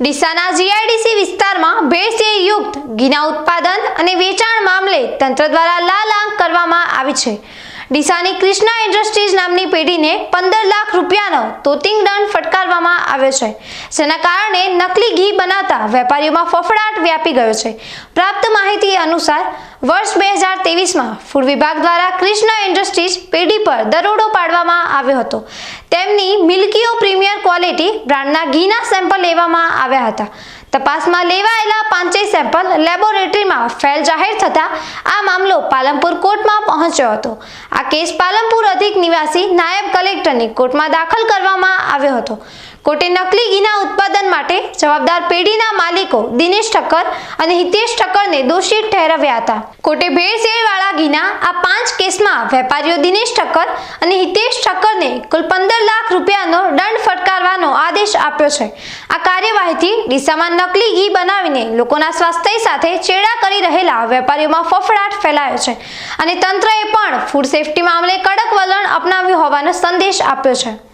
ડીસાના GIDC વિસ્તારમાં ભેળસેળ યુક્ત ઘીના ઉત્પાદન અને વેચાણ મામલે તંત્ર દ્વારા લાલ આંક કરવામાં આવી છે. ડીસાની કૃષ્ણા ઇન્ડસ્ટ્રીઝ નામની પેઢીને પંદર લાખ રૂપિયાનો તોતિંગ દંડ ફટકારવામાં આવ્યો છે. જેના કારણે નકલી ઘી બનાવતા વેપારીઓમાં ફફડાટ વ્યાપી ગયો છે. પ્રાપ્ત માહિતી અનુસાર, વર્ષ બે હજાર તેવીસમાં ફૂડ વિભાગ દ્વારા કૃષ્ણા ઇન્ડસ્ટ્રીઝ પેઢી પર દરોડો પાડવામાં આવ્યો હતો. તેમની પ્રીમિયર ક્વોલિટી બ્રાન્ડના ઘીના સેમ્પલ લેવામાં આવ્યા હતા. તપાસમાં લેવાયેલા પાંચેય સેમ્પલ લેબોરેટરીમાં ફેલ જાહેર થતા આ મામલો પાલનપુર કોર્ટમાં પહોંચ્યો હતો. આ કેસ પાલનપુર અધિક નિવાસી નાયબ કલેક્ટરની કોર્ટમાં દાખલ કરવામાં આવ્યો હતો. કોર્ટે નકલી ઘીના ઉત્પાદન માટે જવાબદાર પેઢીના માલિકો દિનેશ ઠક્કર અને હિતેશ ઠક્કરને દોષિત ઠેરવ્યા હતા. કોર્ટે ભેળસેળવાળા ઘીના આ પાંચ કેસમાં વેપારીઓ દિનેશ ઠક્કર અને હિતેશ ઠક્કરને કુલ પંદર લાખ રૂપિયાનો દંડ ફટકારવાનો આદેશ આપ્યો છે. આ કાર્યવાહીથી ડીસામાં નકલી ઘી બનાવીને લોકોના સ્વાસ્થ્ય સાથે ચેડા કરી રહેલા વેપારીઓમાં ફફડાટ ફેલાયો છે. અને તંત્રએ પણ ફૂડ સેફટી મામલે કડક વલણ અપનાવ્યું હોવાનો સંદેશ આપ્યો છે.